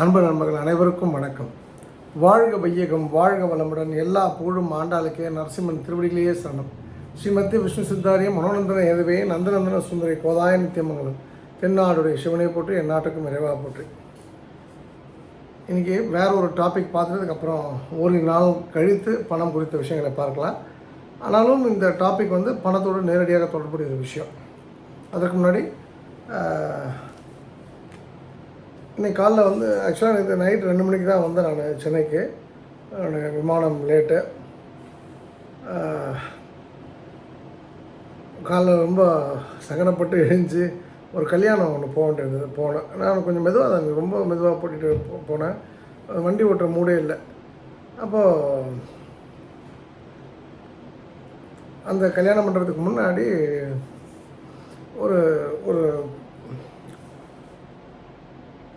அன்பு நண்பர்கள் அனைவருக்கும் வணக்கம். வாழ்க வையகம் வாழ்க வளமுடன் எல்லா புகழும் ஆண்டாளுக்கே நரசிம்மன் திருவடிகளையே சரணம். ஸ்ரீமதி விஷ்ணு சித்தாரிய மனோநந்தன எதுவே நந்தநந்தன சுந்தரி கோதாய நித்தியமங்கலம் தென்னாடுடைய சிவனை போற்றி என் நாட்டுக்கும் நிறைவாக போற்றி. இன்றைக்கி வேற ஒரு டாபிக் பார்த்ததுக்கப்புறம் ஒரு நாள் கழித்து பணம் குறித்த விஷயங்களை பார்க்கலாம். ஆனாலும் இந்த டாபிக் வந்து பணத்தோடு நேரடியாக தொடர்புடைய ஒரு விஷயம். அதற்கு முன்னாடி இன்றைக்கி காலைல வந்து ஆக்சுவலாக நேற்று நைட் ரெண்டு மணிக்கு தான் வந்தேன் நான் சென்னைக்கு. எனக்கு விமானம் லேட்டு காலைல ரொம்ப சங்கடப்பட்டு எழுந்துச்சு ஒரு கல்யாணம் ஒன்று போக வேண்டியது போனேன். நான் கொஞ்சம் மெதுவாக தான் ரொம்ப மெதுவாக போட்டுட்டு போனேன். வண்டி ஓட்டுற மூடே இல்லை. அப்போது அந்த கல்யாணம் பண்ணுறதுக்கு முன்னாடி ஒரு ஒரு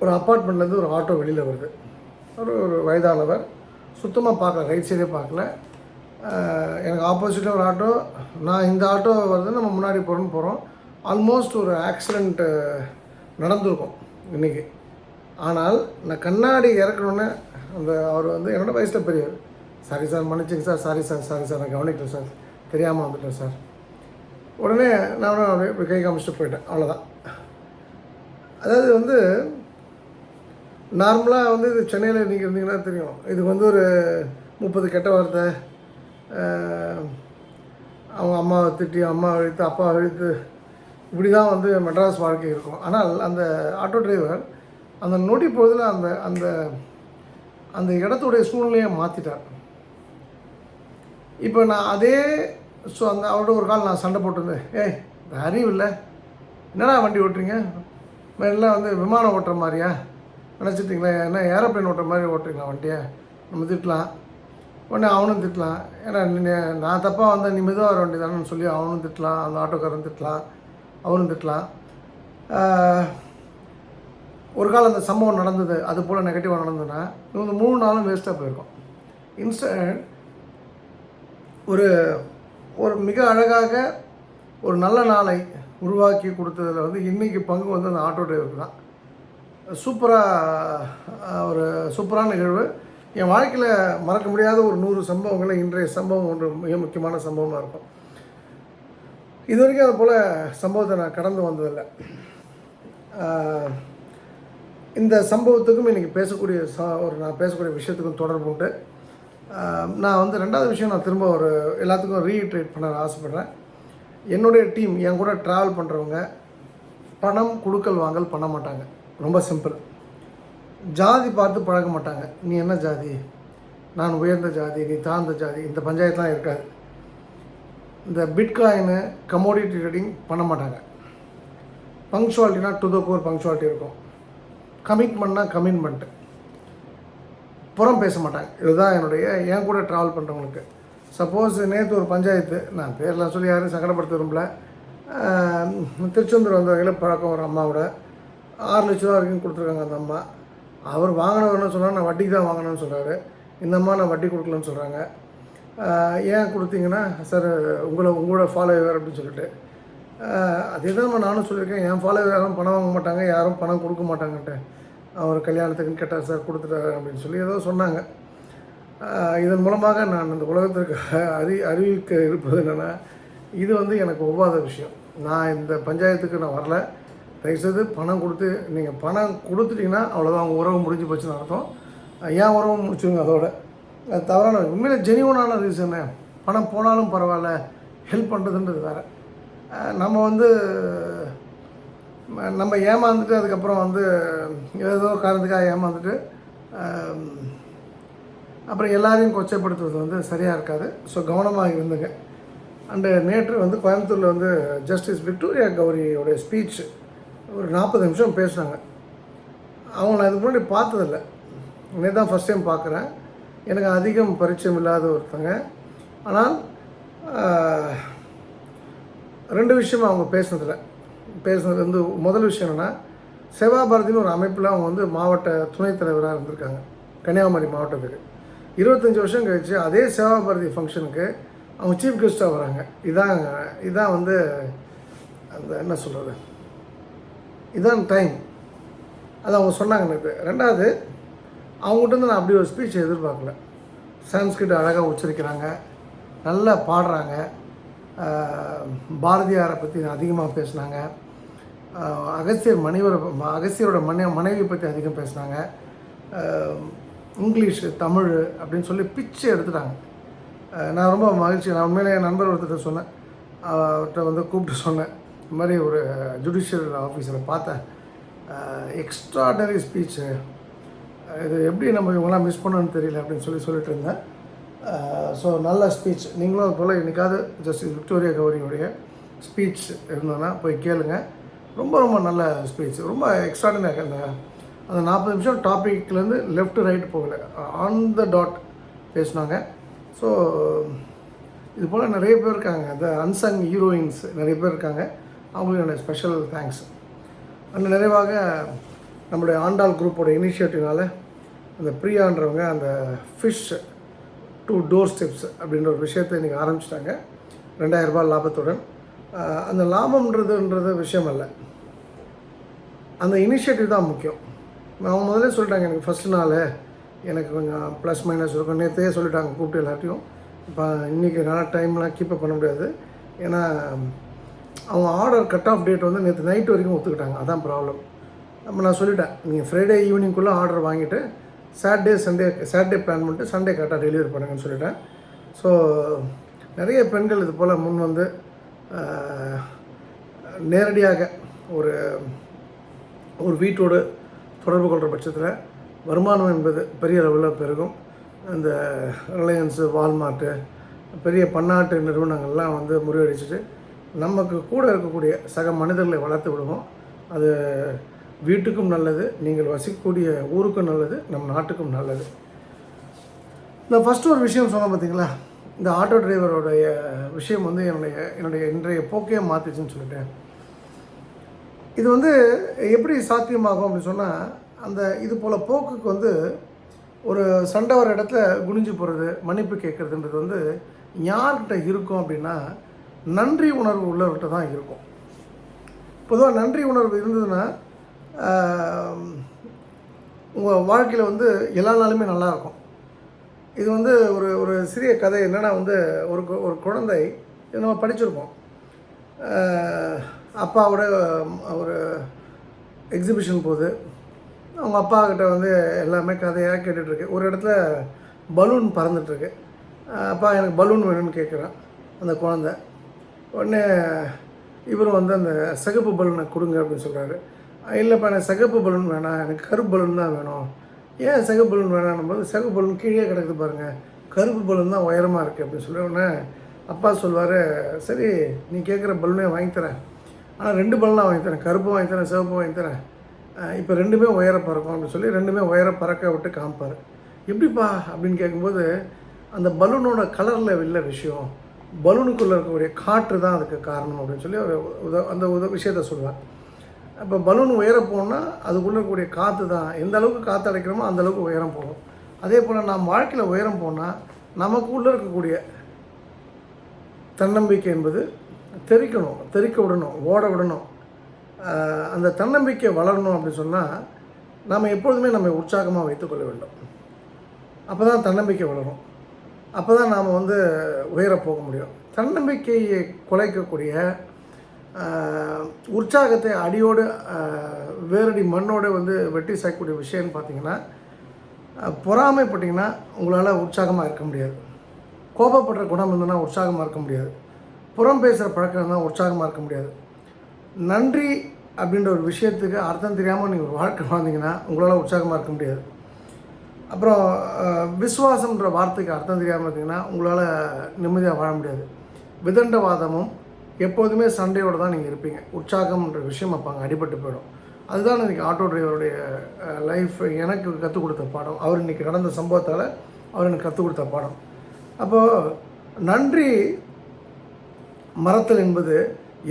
ஒரு அப்பார்ட்மெண்ட்லேருந்து ஒரு ஆட்டோ வெளியில் வருது. ஒரு ஒரு வயதானவர். சுத்தமாக பார்க்கல ரைட் சைடே பார்க்கல. எனக்கு ஆப்போசிட்டில் ஒரு ஆட்டோ நான் இந்த ஆட்டோ வருது நம்ம முன்னாடி போகிறோன்னு போகிறோம் ஆல்மோஸ்ட் ஒரு ஆக்சிடெண்ட்டு நடந்திருக்கும் இன்றைக்கி ஆனால் நான் கண்ணாடி இறக்கணுன்னு அந்த அவர் வந்து என்னோட வயசில் பெரியவர். Sorry sir மன்னிச்சிங்க sir sorry sir sorry sir நான் கவனிக்கல சார் தெரியாமல் வந்துட்டேன் சார் உடனே நானும் அப்படியே கை காமிச்சிட்டு போயிட்டேன். அவ்வளோதான் அதாவது வந்து நார்மலாக வந்து இது சென்னையில் நீங்கள் இருந்தீங்கன்னா தெரியும். இது வந்து ஒரு முப்பது கெட்ட வார்த்தை. அவங்க அம்மாவை திட்டி அம்மாவை இழுத்து அப்பாவை இழுத்து இப்படி தான் வந்து மெட்ராஸ் வாழ்க்கை இருக்கும். ஆனால் அந்த ஆட்டோ டிரைவர் அந்த நொடி பொழுதில் அந்த அந்த அந்த இடத்துடைய சூழ்நிலையை மாற்றிட்டார் இப்போ நான் அதே ஸோ அந்த அவரோட ஒரு கால் நான் சண்டை போட்டிருந்தேன் ஏய் இந்த அறிவு இல்லை என்னடா வண்டி ஓட்டுறீங்க? எல்லாம் வந்து விமானம் ஓட்டுற மாதிரியா? நினச்சிட்டிங்களா? என்ன ஏரோப்ளேன் ஓட்டுற மாதிரி ஓட்டுறீங்களா வண்டியை? நம்ம திட்டலாம். உடனே அவனும் திட்டலாம். ஏன்னா நான் தப்பாக வந்தால் நீ மெதுவாக வர வேண்டியது தானேன்னு சொல்லி அவனும் திட்டலாம். அந்த ஆட்டோக்காரன் திட்டலாம். அவரும் திட்டலாம். ஒரு காலம் அந்த சம்பவம் நடந்தது. அது போல் நெகட்டிவாக நடந்ததுன்னா இவங்க மூணு நாளும் வேஸ்ட்டாக போயிருக்கும். இன்ஸ்டன்ட் ஒரு ஒரு மிக அழகாக ஒரு நல்ல நாளை உருவாக்கி கொடுத்ததில் வந்து இன்றைக்கி பங்கு வந்து அந்த ஆட்டோ டிரைவருக்கு தான். சூப்பராக ஒரு சூப்பரான நிகழ்வு. என் வாழ்க்கையில் மறக்க முடியாத ஒரு நூறு சம்பவங்களை இன்றைய சம்பவம் ஒன்று மிக முக்கியமான சம்பவமாக இருக்கும். இது வரைக்கும் அது போல் சம்பவத்தை நான் கடந்து வந்ததில்லை. இந்த சம்பவத்துக்கும் இன்றைக்கி பேசக்கூடிய ச ஒரு நான் பேசக்கூடிய விஷயத்துக்கும் தொடர்பு உண்டு. நான் வந்து ரெண்டாவது விஷயம் நான் திரும்ப ஒரு எல்லாத்துக்கும் ரீஇட்ரேட் பண்ண ஆசைப்பட்றேன். என்னுடைய டீம் என் கூட ட்ராவல் பண்ணுறவங்க பணம் கொடுக்கல் வாங்கல் பண்ண மாட்டாங்க. ரொம்ப சிம்பிள் ஜாதி பார்த்து பழக மாட்டாங்க. நீ என்ன ஜாதி? நான் உயர்ந்த ஜாதி நீ தாழ்ந்த ஜாதி இந்த பஞ்சாயத்துலாம் இருக்காது. இந்த பிட்காயினு கமோடிட்டி ட்ரேடிங் பண்ண மாட்டாங்க. பங்க்சுவாலிட்டினா டு த கோர் பங்க்சுவாலிட்டி இருக்கும். கமிட்மெண்ட்னா கமிட்மெண்ட்டு புறம் பேச மாட்டாங்க. இதுதான் என்னுடைய என் கூட ட்ராவல் பண்ணுறவங்களுக்கு சப்போஸ் நேற்று ஒரு பஞ்சாயத்து நான் பேரெலாம் சொல்லி யாரும் சங்கடப்படுத்த விரும்பல. திருச்செந்தூர் வந்த வகையில் பழக்கம் ஒரு அம்மாவோட. ஆறு லட்ச ரூபா வரைக்கும் கொடுத்துருக்காங்க அந்த அம்மா. அவர் வாங்கினவர்னு சொன்னால் நான் வட்டிக்கு தான் வாங்கினேன்னு சொல்கிறாரு இந்த அம்மா நான் வட்டி கொடுக்கலன்னு சொல்கிறாங்க ஏன் கொடுத்தீங்கன்னா சார் உங்களை உங்களோட ஃபாலோவர் அப்படின்னு சொல்லிட்டு. அதே தான் நானும் சொல்லியிருக்கேன். என் ஃபாலோவர் யாரும் பணம் வாங்க மாட்டாங்க யாரும் பணம் கொடுக்க மாட்டாங்கன்ட்டு. அவர் கல்யாணத்துக்குன்னு கேட்டார் சார் கொடுத்துட்டாரு அப்படின்னு சொல்லி ஏதோ சொன்னாங்க. இதன் மூலமாக நான் இந்த உலகத்திற்கு அறி அறிவிக்க இருப்பது என்னென்னா இது வந்து எனக்கு ஒவ்வாத விஷயம். நான் இந்த பஞ்சாயத்துக்கு நான் வரல. தயவுசெய்து பணம் கொடுத்து நீங்கள் பணம் கொடுத்துட்டீங்கன்னா அவ்வளோதான் அவங்க உறவு முடிஞ்சு போச்சுன்னு அர்த்தம். ஏன் உறவு முடிச்சுங்க அதோட? அது தவறான உண்மையில் ஜெனியூனான ரீசனு பணம் போனாலும் பரவாயில்ல ஹெல்ப் பண்ணுறதுன்றது வேறு. நம்ம வந்து நம்ம ஏமாந்துட்டு அதுக்கப்புறம் வந்து ஏதோ காரணத்துக்காக ஏமாந்துட்டு அப்புறம் எல்லாரையும் கொச்சைப்படுத்துவது வந்து சரியாக இருக்காது. ஸோ கவனமாக இருந்துங்க. அண்டு நேற்று வந்து கோயம்புத்தூரில் வந்து ஜஸ்டிஸ் விக்டோரியா கௌரியோடைய ஸ்பீச் ஒரு நாற்பது நிமிஷம் பேசுகிறாங்க அவங்க நான் இதுக்கு முன்னாடி பார்த்ததில்ல. இன்னைக்கு தான் ஃபஸ்ட் டைம் பார்க்குறேன். எனக்கு அதிகம் பரிச்சயம் இல்லாத ஒருத்தங்க. ஆனால் ரெண்டு விஷயம் அவங்க பேசினதில் பேசுனது வந்து முதல் விஷயம் என்னென்னா சேவா பாரதின்னு ஒரு அமைப்பில் அவங்க வந்து மாவட்ட துணைத் தலைவராக இருந்திருக்காங்க. கன்னியாகுமரி மாவட்டத்துக்கு. இருபத்தஞ்சி வருஷம் கழிச்சு அதே சேவா பாரதி ஃபங்க்ஷனுக்கு அவங்க சீஃப் கெஸ்ட்டாக வராங்க. இதான் இதான் வந்து அந்த என்ன சொல்கிறது இதான் டைம் அது அவங்க சொன்னாங்க எனக்கு. ரெண்டாவது அவங்ககிட்ட இருந்து நான் அப்படி ஒரு ஸ்பீச் எதிர்பார்க்கல. சான்ஸ்கிரிட் அழகாக உச்சரிக்கிறாங்க நல்லா பாடுறாங்க. பாரதியாரை பற்றி அதிகமாக பேசினாங்க. ஆஹ் அகஸ்தியர் மனைவரை அகஸ்தியரோட மனை மனைவி பற்றி அதிகம் பேசினாங்க. இங்கிலீஷ் இங்கிலீஷு தமிழ் அப்படின்னு சொல்லி பிச்சை எடுத்துட்டாங்க. நான் ரொம்ப மகிழ்ச்சி. நான் உண்மையிலே என் நண்பர் ஒருத்தர் சொன்னேன். அவர்கிட்ட வந்து கூப்பிட்டு சொன்னேன். இந்த மாதிரி ஒரு ஜுடிஷியல் ஆஃபீஸரை பார்த்தேன் எக்ஸ்ட்ராடனரி ஸ்பீச்சு இது எப்படி நம்ம இவங்களாம் மிஸ் பண்ணணும்னு தெரியல அப்படின்னு சொல்லி சொல்லிட்டு இருந்தேன். ஸோ நல்ல ஸ்பீச் நீங்களும் அது போல் என்றைக்காவது ஜஸ்டிஸ் விக்டோரியா கௌரியுடைய ஸ்பீச் இருந்தோன்னா போய் கேளுங்க. ரொம்ப ரொம்ப நல்ல ஸ்பீச் ரொம்ப எக்ஸ்ட்ராடினரி அந்த அந்த நாற்பது நிமிஷம் டாப்பிக்லேருந்து லெஃப்ட் ரைட் போகல. ஆன் த டாட் பேசினாங்க. ஸோ இது போல் நிறைய பேர் இருக்காங்க. அந்த அன்சங் ஹீரோயின்ஸ் நிறைய பேர் இருக்காங்க. அவங்களுக்கு என்னோட ஸ்பெஷல் தேங்க்ஸ் அந்த நிறைவாக நம்மளுடைய ஆண்டாள் குரூப்போட இனிஷியேட்டிவ்னால அந்த பிரியான்றவங்க அந்த ஃபிஷ் டூ டோர் ஸ்டெப்ஸ் அப்படின்ற ஒரு விஷயத்தை இன்றைக்கி ஆரம்பிச்சிட்டாங்க. ரெண்டாயிரம் ரூபாய் லாபத்துடன். அந்த லாபம்ன்றதுன்றது விஷயம் அல்ல அந்த இனிஷியேட்டிவ் தான் முக்கியம். அவங்க முதல்ல சொல்லிட்டாங்க எனக்கு ஃபஸ்ட் நாள் எனக்கு கொஞ்சம் ப்ளஸ் மைனஸ் இருக்கும். நேற்றே சொல்லிட்டாங்க கூப்பிட்டு எல்லாத்தையும் இப்போ இன்றைக்கி நல்லா டைம்லாம் கீப்பப் பண்ண முடியாது. ஏன்னா அவங்க ஆர்டர் கட் ஆஃப் டேட் வந்து நேற்று நைட் வரைக்கும் ஒத்துக்கிட்டாங்க. அதான் ப்ராப்ளம் நம்ம நான் சொல்லிட்டேன் நீங்கள் ஃப்ரைடே ஈவினிங்குள்ளே ஆர்டர் வாங்கிட்டு சாட்டர்டே சண்டே சாட்டர்டே பிளான் பண்ணிட்டு சண்டே கரெக்டாக டெலிவரி பண்ணுங்கன்னு சொல்லிட்டேன். ஸோ நிறைய பெண்கள் இது போல் முன் வந்து நேரடியாக ஒரு ஒரு வீட்டோடு தொடர்பு கொள்கிற பட்சத்தில் வருமானம் என்பது பெரிய அளவில் பெருகும். இந்த ரிலையன்ஸு வால்மார்ட்டு பெரிய பன்னாட்டு நிறுவனங்கள்லாம் வந்து முறியடிச்சிட்டு நமக்கு கூட இருக்கக்கூடிய சக மனிதர்களை வளர்த்து விடுவோம். அது வீட்டுக்கும் நல்லது நீங்கள் வசிக்கக்கூடிய ஊருக்கும் நல்லது நம் நாட்டுக்கும் நல்லது. இந்த ஃபஸ்ட்டு ஒரு விஷயம் சொன்னேன் பார்த்தீங்களா இந்த ஆட்டோ டிரைவரோடைய விஷயம் வந்து என்னுடைய என்னுடைய இன்றைய போக்கே மாற்றிச்சுன்னு சொல்லிட்டேன். இது வந்து எப்படி சாத்தியமாகும் அப்படின்னு சொன்னால் அந்த இது போல் போக்குக்கு வந்து ஒரு சண்டை வர இடத்துல குனிஞ்சு போகிறது மன்னிப்பு கேட்குறதுன்றது வந்து யார்கிட்ட இருக்கும் அப்படின்னா நன்றி உணர்வு உள்ளவர்கிட்ட தான் இருக்கும். பொதுவாக நன்றி உணர்வு இருந்ததுன்னா உங்கள் வாழ்க்கையில் வந்து எல்லா நாளுமே நல்லா இருக்கும். இது வந்து ஒரு ஒரு சிறிய கதை என்னென்னா வந்து ஒரு கு- ஒரு குழந்தை இது நம்ம படிச்சிருக்கோம் அப்பாவோட ஒரு எக்ஸிபிஷன் போகுது அவங்க அப்பா கிட்ட வந்து எல்லாமே கதையாக கேட்டுட்ருக்கு. ஒரு இடத்துல பலூன் பறந்துட்டுருக்கு அப்பா எனக்கு பலூன் வேணும்னு கேட்குறான் அந்த குழந்தை. உடனே இவரும் வந்து அந்த சிகப்பு பலூனை கொடுங்க அப்படின்னு சொல்கிறாரு இல்லைப்பா எனக்கு சிகப்பு பலூன் வேணாம் எனக்கு கருப்பு பலூன் தான் வேணும். ஏன் சிகப்பு பலூன் வேணாம் போது சிகப்பு பலூன் கீழே கிடக்குது பாருங்கள் கருப்பு பலூன் தான் உயரமாக இருக்குது அப்படின்னு சொல்லி உடனே அப்பா சொல்வார் சரி நீ கேட்குற பலூனே வாங்கி தரேன். ஆனால் ரெண்டு பலூனாக வாங்கி தரேன். கருப்பு வாங்கி தரேன் சிவப்பு வாங்கி தரேன். இப்போ ரெண்டுமே உயர பறக்கும் அப்படின்னு சொல்லி ரெண்டுமே உயர பறக்க விட்டு காமிப்பார். எப்படிப்பா அப்படின்னு கேட்கும்போது அந்த பலூனோட கலரில் உள்ள விஷயம் பலூனுக்குள்ளே இருக்கக்கூடிய காற்று தான் அதுக்கு காரணம் அப்படின்னு சொல்லி அவர் உத அந்த உத விஷயத்த சொல்லுவார் இப்போ பலூன் உயர போனால் அதுக்குள்ளே இருக்கக்கூடிய காற்று தான். எந்த அளவுக்கு காற்று அடைக்கிறோமோ அந்த அளவுக்கு உயரம் போகும். அதே போல் நாம் வாழ்க்கையில் உயரம் போனால் நமக்குள்ளே இருக்கக்கூடிய தன்னம்பிக்கை என்பது தெறிக்கணும் தெரிக்க விடணும் ஓட விடணும். அந்த தன்னம்பிக்கை வளரணும் அப்படின்னு சொன்னால் நாம் எப்பொழுதுமே நம்ம உற்சாகமாக வைத்துக்கொள்ள வேண்டும். அப்போ தான் தன்னம்பிக்கை வளரும். அப்போ தான் நாம் வந்து உயரப் போக முடியும். தன்னம்பிக்கையை குலைக்கக்கூடிய உற்சாகத்தை அடியோடு வேரடி மண்ணோடு வந்து வெட்டி சாய்க்கக்கூடிய விஷயம்னு பார்த்தீங்கன்னா பொறாமைப்பட்டிங்கன்னா உங்களால் உற்சாகமாக இருக்க முடியாது. கோபப்படுற குணம் இருந்ததுன்னா உற்சாகமாக இருக்க முடியாது. புறம் பேசுகிற பழக்கம் இருந்தால் உற்சாகமாக இருக்க முடியாது. நன்றி அப்படின்ற ஒரு விஷயத்துக்கு அர்த்தம் தெரியாமல் நீங்கள் ஒரு வாழ்க்கை வாழ்ந்தீங்கன்னா உங்களால் உற்சாகமாக இருக்க முடியாது. அப்புறம் விஸ்வாசம்ன்ற விசுவாசம்ன்ற வார்த்தைக்கு அர்த்தம் தெரியாமல் இருந்தீங்கன்னா உங்களால் நிம்மதியாக வாழ முடியாது. விதண்டவாதமும் எப்போதுமே சண்டையோடு தான் நீங்கள் இருப்பீங்க. உற்சாகம்ன்ற விஷயம் அப்போ அங்கே அடிபட்டு போயிடும். அதுதான் இன்றைக்கி ஆட்டோ டிரைவருடைய லைஃப் எனக்கு கற்றுக் கொடுத்த பாடம். அவர் இன்றைக்கி நடந்த சம்பவத்தால் அவர் எனக்கு கற்றுக் கொடுத்த பாடம். அப்போது நன்றி மறத்தல் என்பது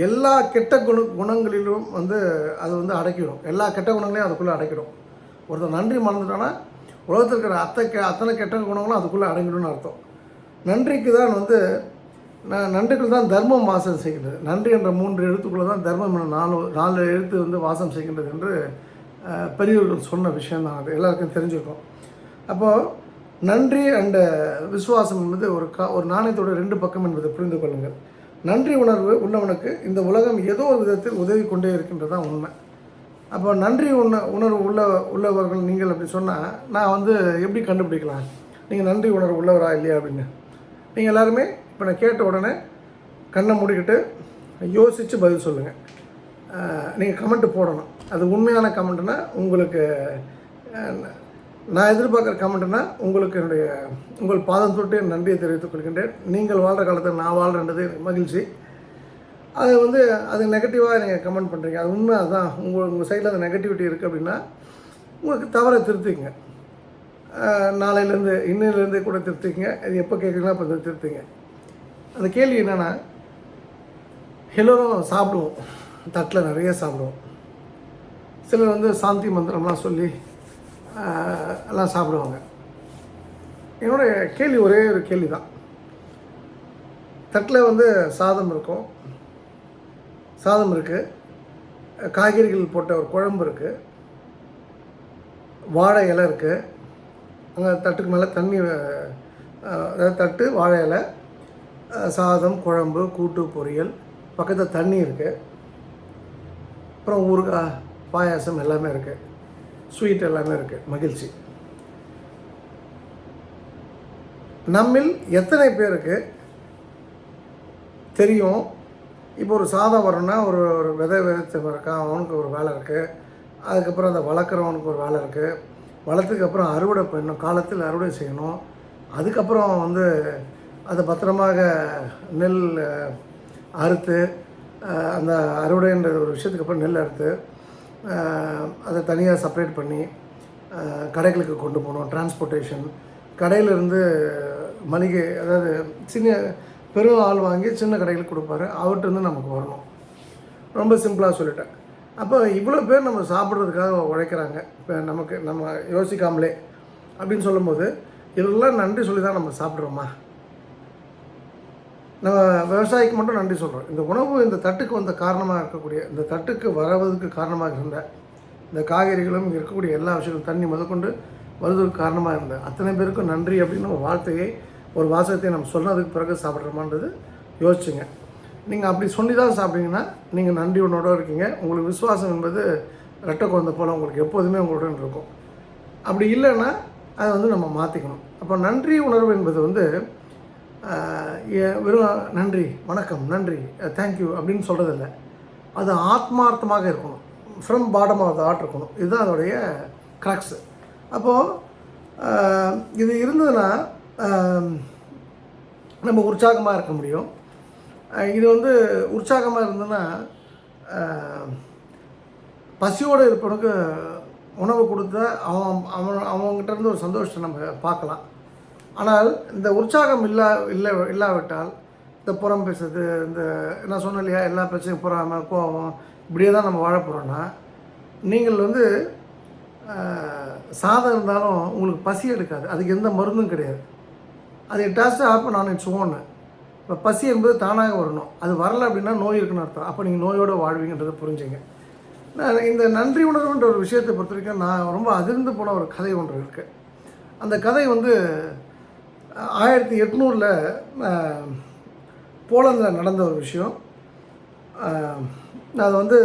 எல்லா கெட்ட குண குணங்களிலும் வந்து அது வந்து அடைக்கிடும். எல்லா கெட்ட குணங்களையும் அதுக்குள்ளே அடைக்கிடும். ஒருத்தர் நன்றி மறந்துட்டான்னா உலகத்தில் இருக்கிற அத்தை கெ அத்தனை கெட்ட குணங்களும் அதுக்குள்ளே அடங்கிடும்னு அர்த்தம். நன்றிக்கு தான் வந்து நான் நன்றிக்குள் தான் தர்மம் வாசம் செய்கின்றது. நன்றி என்ற மூன்று எழுத்துக்குள்ளே தான் தர்மம் என்ற நாலு நாலு எழுத்து வந்து வாசம் செய்கின்றது என்று பெரியவர்கள் சொன்ன விஷயந்தான் அது. எல்லாருக்கும் தெரிஞ்சிருக்கும். அப்போது நன்றி அண்ட் விசுவாசம் என்பது ஒரு கா ஒரு நாணயத்தோட ரெண்டு பக்கம் என்பதை புரிந்து கொள்ளுங்கள். நன்றி உணர்வு உள்ளவனுக்கு இந்த உலகம் ஏதோ ஒரு விதத்தில் உதவி கொண்டே இருக்கின்றதான் உண்மை. அப்போ நன்றி உண உணர்வு உள்ள உள்ளவர்கள் நீங்கள் அப்படி சொன்னால் நான் வந்து எப்படி கண்டுபிடிக்கலாம்? நீங்கள் நன்றி உணர்வு உள்ளவரா இல்லையா அப்படின்னு? நீங்கள் எல்லாருமே இப்போ நான் கேட்ட உடனே கண்ணை மூடிக்கிட்டு யோசித்து பதில் சொல்லுங்கள் நீங்கள் கமெண்ட் போடணும். அது உண்மையான கமெண்ட்னா உங்களுக்கு நான் எதிர்பார்க்குற கமெண்ட்னா உங்களுக்கு என்னுடைய உங்கள் பாதம் தொட்டு நன்றியை தெரிவித்துக் கொள்கின்றேன். நீங்கள் வாழ்கிற காலத்தில் நான் வாழ்கிறன்றது மகிழ்ச்சி. அது வந்து அது நெகட்டிவாக நீங்கள் கமெண்ட் பண்ணுறீங்க அது உண்மை அதுதான். உங்கள் உங்கள் சைடில் அந்த நெகட்டிவிட்டி இருக்குது அப்படின்னா உங்களுக்கு தவறை திருத்திங்க நாளையிலேருந்து இன்னிலேருந்து கூட திருத்திங்க அது எப்போ கேட்குறீங்களோ அப்போ திருத்திங்க. அந்த கேள்வி என்னென்னா எல்லோரும் சாப்பிடுவோம். தட்டில் நிறைய சாப்பிடுவோம். சிலர் வந்து சாந்தி மந்திரம்லாம் சொல்லி எல்லாம் சாப்பிடுவாங்க. என்னுடைய கேள்வி ஒரே ஒரு கேள்வி தான் தட்டில் வந்து சாதம் இருக்கும். சாதம் இருக்குது காய்கறிகள் போட்ட ஒரு குழம்பு இருக்குது வாழை இலை இருக்குது அங்கே தட்டுக்கு மேலே தண்ணி அதாவது தட்டு வாழை இலை சாதம் குழம்பு கூட்டு பொரியல் பக்கத்தில் தண்ணி இருக்குது அப்புறம் ஊறுகாய் பாயாசம் எல்லாமே இருக்குது ஸ்வீட் எல்லாமே இருக்குது மகிழ்ச்சி. நம்மில் எத்தனை பேருக்கு தெரியும் இப்போ ஒரு சாதம் வரணும்னா ஒரு ஒரு விதை விதைத்து அவனுக்கு ஒரு வேலை இருக்குது அதுக்கப்புறம் அதை வளர்க்குறவனுக்கு ஒரு வேலை இருக்குது வளர்த்துக்கு அப்புறம் அறுவடை பண்ணணும். காலத்தில் அறுவடை செய்யணும். அதுக்கப்புறம் வந்து அதை பத்திரமாக நெல் அறுத்து அந்த அறுவடைன்ற ஒரு விஷயத்துக்கு அப்புறம் நெல் அறுத்து அதை தனியாக செப்பரேட் பண்ணி கடைகளுக்கு கொண்டு போகணும். டிரான்ஸ்போர்ட்டேஷன் கடையிலேருந்து மளிகை அதாவது சின்ன பெரும் ஆள் வாங்கி சின்ன கடைகளுக்கு கொடுப்பாரு. அவர்கிட்ட வந்து நமக்கு வரணும். ரொம்ப சிம்பிளாக சொல்லிட்டேன். அப்போ இவ்வளோ பேர் நம்ம சாப்பிட்றதுக்காக உழைக்கிறாங்க. இப்போ நமக்கு நம்ம யோசிக்காமலே அப்படின்னு சொல்லும்போது இதெல்லாம் நன்றி சொல்லி தான் நம்ம சாப்பிட்றோமா? நம்ம விவசாயிக்கு மட்டும் நன்றி சொல்கிறோம் இந்த உணவு இந்த தட்டுக்கு வந்த காரணமாக இருக்கக்கூடிய இந்த தட்டுக்கு வரவதற்கு காரணமாக இருந்த இந்த காய்கறிகளும் இருக்கக்கூடிய எல்லா விஷயங்களும் தண்ணி முதற்கொண்டு வருவதற்கு காரணமாக இருந்த அத்தனை பேருக்கும் நன்றி அப்படின்னு ஒரு வார்த்தையை ஒரு வாசகத்தை நம்ம சொன்னதுக்கு பிறகு சாப்பிட்றோமான்றது யோசிச்சுங்க. நீங்கள் அப்படி சொல்லி தான் சாப்பிட்டீங்கன்னா நீங்கள் நன்றி உன்னோட இருக்கீங்க. உங்களுக்கு விசுவாசம் என்பது ரெட்டை குழந்தை போல் உங்களுக்கு எப்போதுமே உங்களுடன் இருக்கும். அப்படி இல்லைன்னா அதை வந்து நம்ம மாற்றிக்கணும் அப்போ நன்றி உணர்வு என்பது வந்து வெறும் நன்றி வணக்கம் நன்றி தேங்க்யூ அப்படின்னு சொல்கிறதில்ல அது ஆத்மார்த்தமாக இருக்கணும். ஃப்ரம் பாடம் ஆஃப் த ஆர்ட் இருக்கணும். இதுதான் அதோடைய க்ரக்ஸு அப்போது இது இருந்ததுன்னா நம்ம உற்சாகமாக இருக்க முடியும். இது வந்து உற்சாகமாக இருந்ததுன்னா பசியோடு இருப்பவனுக்கு உணவு கொடுத்த அவன் அவன் அவங்ககிட்ட இருந்து ஒரு சந்தோஷத்தை நம்ம பார்க்கலாம். ஆனால் இந்த உற்சாகம் இல்லா இல்லை இல்லாவிட்டால் இந்த புறம் பேசுறது இந்த நான் சொன்னேன் இல்லையா எல்லா பிரச்சனையும் புறாமல் கோவம் இப்படியே தான் நம்ம வாழ போகிறோன்னா நீங்கள் வந்து சாதம் இருந்தாலும் உங்களுக்கு பசி எடுக்காது. அதுக்கு எந்த மருந்தும் கிடையாது. அது it has to happen on its own இப்போ பசி என்பது தானாக வரணும். அது வரலை அப்படின்னா நோய் இருக்குன்னு அர்த்தம். அப்போ நீங்கள் நோயோடு வாழ்வீங்கன்றதை புரிஞ்சுங்க. நான் இந்த நன்றி உணர்வுன்ற ஒரு விஷயத்தை பொறுத்த வரைக்கும் நான் ரொம்ப அதிர்ந்து போன ஒரு கதை ஒன்று இருக்குது அந்த கதை வந்து ஆயிரத்தி எட்நூறில் போலந்தில் நடந்த ஒரு விஷயம். நான் அது வந்து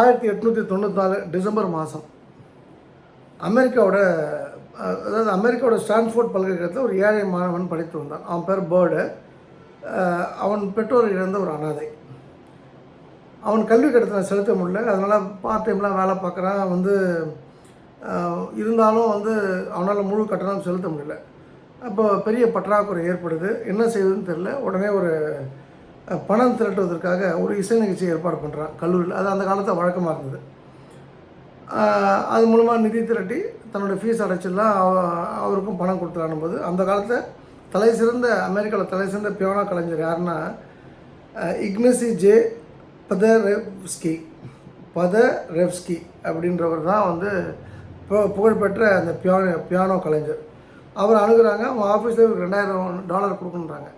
ஆயிரத்தி எட்நூற்றி தொண்ணூற்றி நாலு டிசம்பர் மாதம் அமெரிக்காவோட அதாவது அமெரிக்காவோட ஸ்டான்ஃபோர்ட் பல்கலைக்கழகத்தில் ஒரு ஏழை மாணவன் படித்து வந்தான். அவன் பேர் பேர்டு. அவன் பெற்றோர் இழந்த ஒரு அனாதை. அவன் கல்வி கட்டணத்தை செலுத்த முடியல. அதனால் பார்ட் டைம்லாம் வேலை பார்க்குறான். வந்து இருந்தாலும் வந்து அவனால் முழு கட்டணம் செலுத்த முடியல. அப்போ பெரிய பற்றாக்குறை ஏற்படுது. என்ன செய்வதுன்னு தெரில உடனே ஒரு பணம் திரட்டுவதற்காக ஒரு இசை நிகழ்ச்சி ஏற்பாடு பண்ணுறான் கல்லூரியில். அது அந்த காலத்தில் வழக்கமாக இருந்தது. அது மூலமாக நிதி திரட்டி தன்னோட ஃபீஸ் அடைச்சிடலாம் அவருக்கும் பணம் கொடுத்துடலாம் போது அந்த காலத்தில் தலை சிறந்த அமெரிக்காவில் தலை சிறந்த பியோனா கலைஞர் யாருன்னா இக்னசி ஜே பதரெவ்ஸ்கி. பதரெவ்ஸ்கி அப்படின்றவர் தான் வந்து புகழ்பெற்ற அந்த பியானோ பியானோ கலைஞர். அவர் அணுகிறாங்க அவங்க ஆஃபீஸில் இவருக்கு ரெண்டாயிரம் டாலர் கொடுக்கணுன்றாங்க.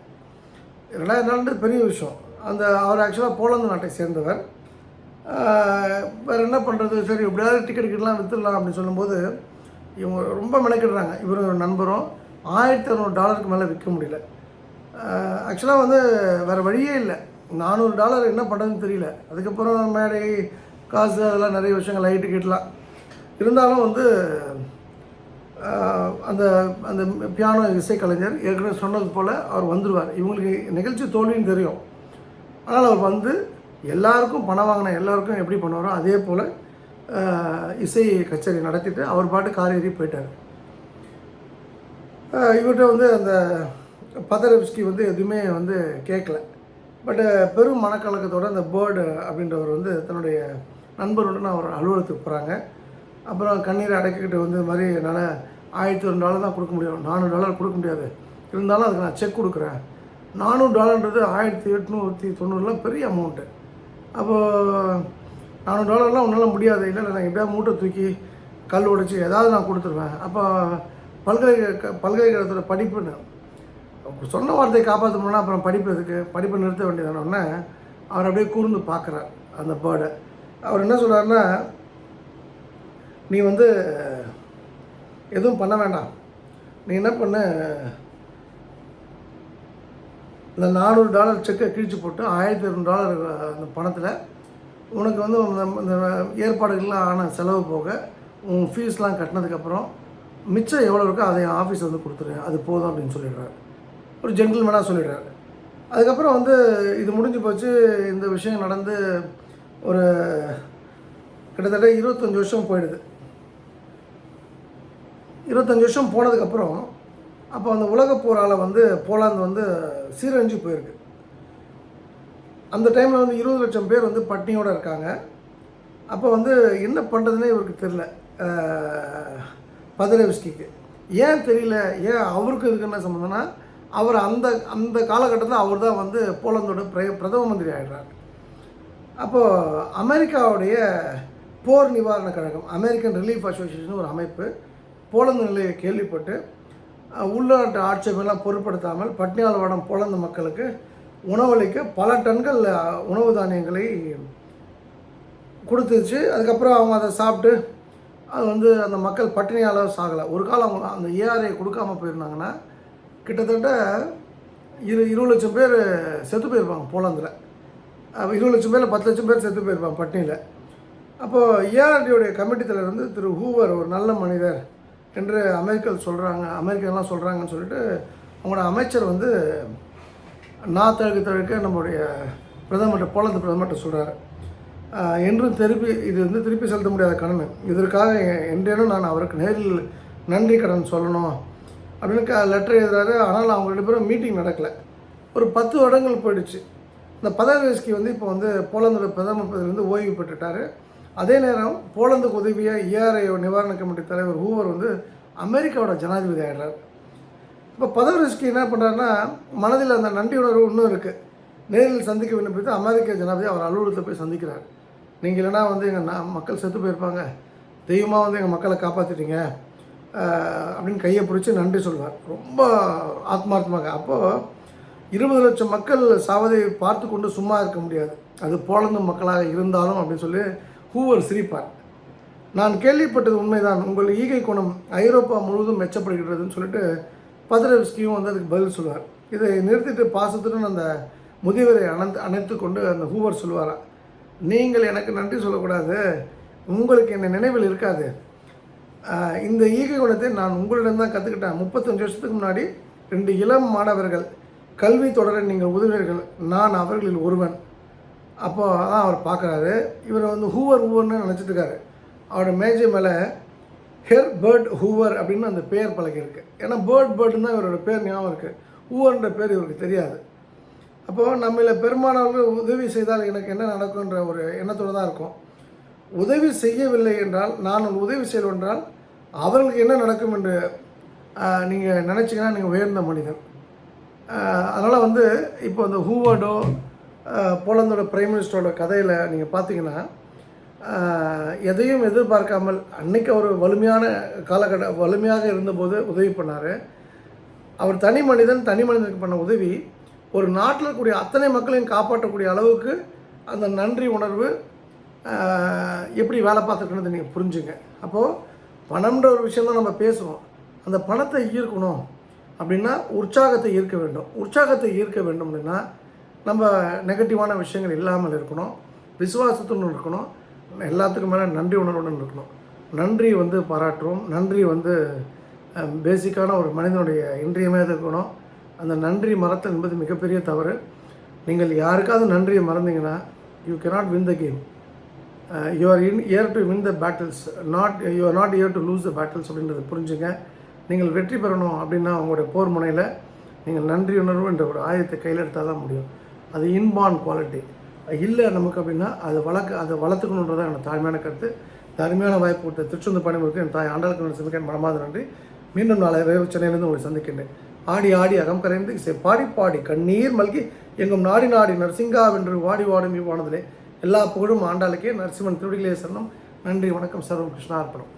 ரெண்டாயிரம் டாலர்ன்றது பெரிய விஷயம். அந்த அவர் ஆக்சுவலாக போலந்து நாட்டை சேர்ந்தவர். வேறு என்ன பண்ணுறது சரி எப்படியாவது டிக்கெட் கிட்டலாம் விற்றுடலாம் அப்படின்னு சொல்லும்போது இவங்க ரொம்ப மெனக்கிடுறாங்க. இவரும் நண்பரும் ஆயிரத்தி இரநூறு டாலருக்கு மேலே விற்க முடியல. ஆக்சுவலாக வந்து வேறு வழியே இல்லை. நானூறு டாலர் என்ன பண்ணுறதுன்னு தெரியல. அதுக்கப்புறம் மேடை காசு அதெல்லாம் நிறைய விஷயங்கள் லைட்டு கேட்டலாம். இருந்தாலும் வந்து அந்த அந்த பியானோ இசைக்கலைஞர் ஏற்கனவே சொன்னது போல் அவர் வந்துடுவார் இவங்களுக்கு நிகழ்ச்சி தோல்வின்னு தெரியும். ஆனால் அவர் வந்து எல்லாருக்கும் பணம் வாங்கின எல்லாருக்கும் எப்படி பண்ணுவாரோ அதே போல் இசை கச்சேரி நடத்திட்டு அவர் பாட்டு கார் ஏறி போயிட்டார். இவர்கிட்ட வந்து அந்த பதரவிஸ்கி வந்து எதுவுமே வந்து கேட்கல பட்டு பெரும் மனக்கலக்கத்தோட அந்த பேர்டு அப்படின்றவர் வந்து தன்னுடைய நண்பருடன் அவர் அலுவலகத்துக்கு போகிறாங்க அப்புறம் கண்ணீரை அடக்கிக்கிட்டு வந்து மாதிரி என்னால் ஆயிரத்தி ஒரு டாலர் தான் கொடுக்க முடியும். நானூறு டாலர் கொடுக்க முடியாது. இருந்தாலும் அதுக்கு நான் செக் கொடுக்குறேன். நானூறு டாலர்ன்றது ஆயிரத்தி எட்நூற்றி தொண்ணூறுலாம் பெரிய அமௌண்ட்டு அப்போது நானூறு டாலர்லாம் உன்னால் முடியாது. இல்லை நான் எப்படியாவது மூட்டை தூக்கி கல் உடைச்சி ஏதாவது நான் கொடுத்துருவேன். அப்போ பல்கலைக்கழக பல்கலைக்கழகத்தோட படிப்புன்னு சொன்ன வார்த்தையை காப்பாற்றணும்னா அப்புறம் படிப்பு எதுக்கு? படிப்பை நிறுத்த வேண்டியதானோடனே அவர் அப்படியே கூர்ந்து பார்க்குறார் அந்த பேர்டை அவர் என்ன சொல்கிறாருன்னா நீ வந்து எதுவும் பண்ண வேண்டாம். நீ என்ன பண்ண இந்த நானூறு டாலர் செக்கை கிழிச்சு போட்டு ஆயிரத்தி இரநூறு டாலர் அந்த பணத்தில் உனக்கு வந்து இந்த- ஏற்பாடுகள்லாம் ஆன செலவு போக உன் ஃபீஸ்லாம் கட்டினதுக்கப்புறம் மிச்சம் எவ்வளோ இருக்கோ அதை என் ஆஃபீஸ் வந்து கொடுத்துருங்க அது போதும் அப்படின்னு சொல்லிடுறாரு. ஒரு ஜென்டில்மேனாக சொல்லிடுறாரு. அதுக்கப்புறம் வந்து இது முடிஞ்சு போச்சு. இந்த விஷயம் நடந்து ஒரு கிட்டத்தட்ட இருபத்தஞ்சி வருஷம் போயிடுது. இருபத்தஞ்சி வருஷம் போனதுக்கப்புறம் அப்போ அந்த உலக போரால் வந்து போலாந்து வந்து சீரழிஞ்சு போயிருக்கு. அந்த டைமில் வந்து இருபது லட்சம் பேர் வந்து பட்னியோடு இருக்காங்க. அப்போ வந்து என்ன பண்ணுறதுனே இவருக்கு தெரில பதரவிஸ்கிக்கு ஏன் தெரியல? ஏன் அவருக்கு இதுக்கு என்ன சம்மந்தம்னா அவர் அந்த அந்த காலகட்டத்தில் அவர் தான் வந்து போலந்தோட பிர பிரதம மந்திரி ஆகிடுறார் அப்போது அமெரிக்காவுடைய போர் நிவாரண கழகம் அமெரிக்கன் ரிலீஃப் அசோசியேஷன் ஒரு அமைப்பு போலந்து நிலையை கேள்விப்பட்டு உள்நாட்டு ஆட்சேபெல்லாம் பொருட்படுத்தாமல் பட்னியால் வாடம் போலந்து மக்களுக்கு உணவளிக்க பல டன்கள் உணவு தானியங்களை கொடுத்துச்சு. அதுக்கப்புறம் அவங்க அதை சாப்பிட்டு அது வந்து அந்த மக்கள் பட்டினியால் சாகலை. ஒரு காலம் அவங்க அந்த ஏஆர்ஐ கொடுக்காம போயிருந்தாங்கன்னா கிட்டத்தட்ட இரு இருபது லட்சம் பேர் செத்து போயிருப்பாங்க போலாந்தில். இருபது லட்சம் பேரில் பத்து லட்சம் பேர் செத்து போயிருப்பாங்க பட்டினியில். அப்போது ஏஆர்டியோடைய கமிட்டி தலைவர் வந்து திரு ஹூவர் ஒரு நல்ல மனிதர் என்று அமெரிக்கல் சொல்கிறாங்க அமெரிக்கன்லாம் சொல்கிறாங்கன்னு சொல்லிட்டு அவங்களோட அமைச்சர் வந்து நான் தழுக்க தழுக்க நம்முடைய பிரதமர்கிட்ட போலந்து பிரதமர்கிட்ட சொல்கிறார் என்றும் திருப்பி இது வந்து திருப்பி செலுத்த முடியாத கடன். இதற்காக என்றேனும் நான் அவருக்கு நேரில் நன்றி கடன் சொல்லணும் அப்படின்னு க லெட்டர் எழுதுறாரு. ஆனால் அவங்க ரெண்டு பேரும் மீட்டிங் நடக்கலை. ஒரு பத்து வருடங்கள் போயிடுச்சு. இந்த பதவிஸ்கி வந்து இப்போ வந்து போலந்தோட பிரதமர் பதவியிலிருந்து ஓய்வு பெற்றுட்டார். அதே நேரம் போலந்துக்கு உதவியாக ஏஆர்ஐ நிவாரண கமிட்டி தலைவர் ஹூவர் வந்து அமெரிக்காவோட ஜனாதிபதி ஆகிடுறார் இப்போ பதவிஸ்கி என்ன பண்ணுறாருன்னா மனதில் அந்த நன்றி உணர்வு இன்னும் இருக்குது நேரில் சந்திக்க விண்ணப்பித்து அமெரிக்க ஜனாதிபதி அவர் அலுவலகத்தில் போய் சந்திக்கிறார். நீங்கள் இல்லைனா வந்து எங்கள் நான் மக்கள் செத்து போயிருப்பாங்க. தெய்வமாக வந்து எங்கள் மக்களை காப்பாற்றிட்டீங்க அப்படின்னு கையை பிடிச்சி நன்றி சொல்வார். ரொம்ப ஆத்மார்த்தமாக. அப்போது இருபது லட்சம் மக்கள் சாவதை பார்த்து கொண்டு சும்மா இருக்க முடியாது. அது போலந்து மக்களாக இருந்தாலும் அப்படின்னு சொல்லி ஹூவர் சிரிப்பார். நான் கேள்விப்பட்டது உண்மைதான். உங்கள் ஈகை குணம் ஐரோப்பா முழுவதும் மெச்சப்படுகிறதுன்னு சொல்லிட்டு பத்ரவிஸ்கியும் வந்து அதுக்கு பதில் சொல்லுவார். இதை நிறுத்திட்டு பாசத்துடன் அந்த முதியவரை அணைத்து அணைத்து கொண்டு அந்த ஹூவர் சொல்லுவாராம் நீங்கள் எனக்கு நன்றி சொல்லக்கூடாது உங்களுக்கு என்ன நினைவில் இருக்காது. இந்த ஈகை குணத்தை நான் உங்களிடம் தான் கற்றுக்கிட்டேன் முப்பத்தஞ்சு வருஷத்துக்கு முன்னாடி ரெண்டு இளம் மாணவர்கள் கல்வி தொடர நீங்கள் உதவியர்கள் நான் அவர்களில் ஒருவன். அப்போ தான் அவர் பார்க்குறாரு. இவர் வந்து ஹூவர் ஹூவர்னு நினச்சிட்டு இருக்காரு. அவரோட மேஜை மேலே ஹெர் பேர்ட் ஹூவர் அப்படின்னு அந்த பேர் பழகிருக்கு ஏன்னா பேர்ட் பேர்டுன்னு தான் இவரோட பேர் ஞாபகம் இருக்குது ஹூவர்ன்ற பேர் இவருக்கு தெரியாது. அப்போது நம்மள பெரும்பாலானவர்கள் உதவி செய்தால் எனக்கு என்ன நடக்குன்ற ஒரு எண்ணத்தோடு தான் இருக்கும். உதவி செய்யவில்லை என்றால் நான் ஒரு உதவி செய்யவில்லை என்றால் அவர்களுக்கு என்ன நடக்கும் என்று நீங்கள் நினச்சிங்கன்னா நீங்கள் உயர்ந்த மனிதன் அதனால் வந்து இப்போ அந்த ஹூவர்டோ போலந்தோட பிரைம் மினிஸ்டரோட கதையில் நீங்கள் பார்த்தீங்கன்னா எதையும் எதிர்பார்க்காமல் அன்னைக்கு அவர் வலிமையான காலகட்ட வலிமையாக இருந்தபோது உதவி பண்ணார். அவர் தனி மனிதன் தனி மனிதனுக்கு பண்ண உதவி. ஒரு நாட்டில் இருக்கக்கூடிய அத்தனை மக்களையும் காப்பாற்றக்கூடிய அளவுக்கு அந்த நன்றி உணர்வு எப்படி வேலை பார்த்துருக்கணும்னு நீங்கள் புரிஞ்சுங்க. அப்போது பணம்ன்ற ஒரு விஷயம் தான் நம்ம பேசுவோம் அந்த பணத்தை ஈர்க்கணும் அப்படின்னா உற்சாகத்தை ஈர்க்க வேண்டும். உற்சாகத்தை ஈர்க்க வேண்டும் அப்படின்னா நம்ம நெகட்டிவான விஷயங்கள் இல்லாமல் இருக்கணும். விசுவாசத்துடன் இருக்கணும். எல்லாத்துக்கும் மேலே நன்றி உணர்வுடன் இருக்கணும். நன்றி வந்து பாராட்டுவோம் நன்றி வந்து பேசிக்கான ஒரு மனிதனுடைய இன்றியமே இருக்கணும். அந்த நன்றி மறத்தல் என்பது மிகப்பெரிய தவறு. நீங்கள் யாருக்காவது நன்றியை மறந்தீங்கன்னா you cannot win the game you are in here to win the battles not you are not here to lose the battles அப்படின்றத புரிஞ்சுங்க. நீங்கள் வெற்றி பெறணும் அப்படின்னா உங்களுடைய போர் முனையில் நீங்கள் நன்றி உணர்வு என்ற ஒரு ஆயத்தை கையில் எடுத்தால் தான் முடியும். அது இன்பான் குவாலிட்டி இல்லை நமக்கு அப்படின்னா அதை வளர்க்க அதை வளர்த்துக்கணுன்றது தான் எனக்கு தாழ்மையான கருத்து. இந்த அருமையான வாய்ப்பு கொடுத்த திருச்செந்தூர் பணிமுறைக்கு என் தாய் ஆண்டாளுக்கு சந்திக்க மனமாத நன்றி. மீண்டும் நாளை இரவு சென்னையிலிருந்து உங்களை சந்திக்கின்றேன். ஆடி ஆடி அகம் கரைந்து இசை பாடி பாடி கண்ணீர் மல்கி எங்கும் நாடி நாடி நரசிங்கா வென்று வாடி வாடும் இவ்வானதிலே. எல்லா புகழும் ஆண்டாளுக்கே நரசிம்மன் திருடிகளே சரணம். நன்றி வணக்கம் சர்வம் கிருஷ்ணார்ப்பணம்